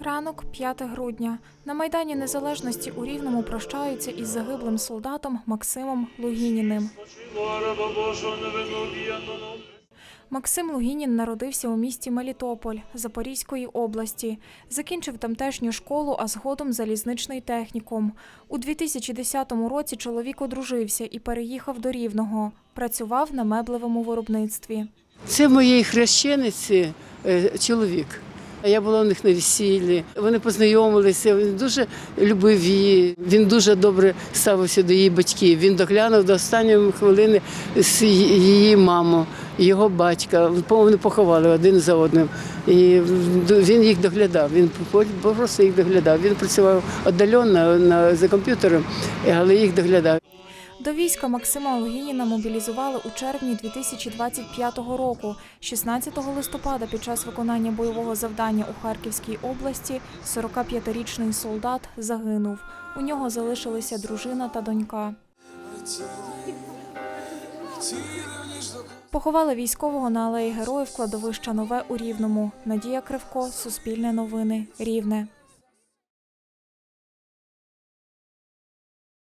Ранок 5 грудня. На Майдані Незалежності у Рівному прощаються із загиблим солдатом Максимом Лугініним. Максим Лугінін народився у місті Мелітополь Запорізької області. Закінчив тамтешню школу, а згодом залізничний технікум. У 2010 році чоловік одружився і переїхав до Рівного. Працював на меблевому виробництві. Це моєї хрещениці е, чоловік. Я була у них на весіллі. Вони познайомилися. Він дуже любив її. Він дуже добре ставився до її батьків. Він доглянув до останньої хвилини її маму, його батька. Вони поховали один за одним. І він їх доглядав. Він просто їх доглядав. Він працював віддалено за комп'ютером, але їх доглядав. До війська Максима Лугініна мобілізували у червні 2025 року. 16 листопада під час виконання бойового завдання у Харківській області 45-річний солдат загинув. У нього залишилися дружина та донька. Поховали військового на алеї героїв кладовища Нове у Рівному. Надія Кривко, Суспільне новини, Рівне.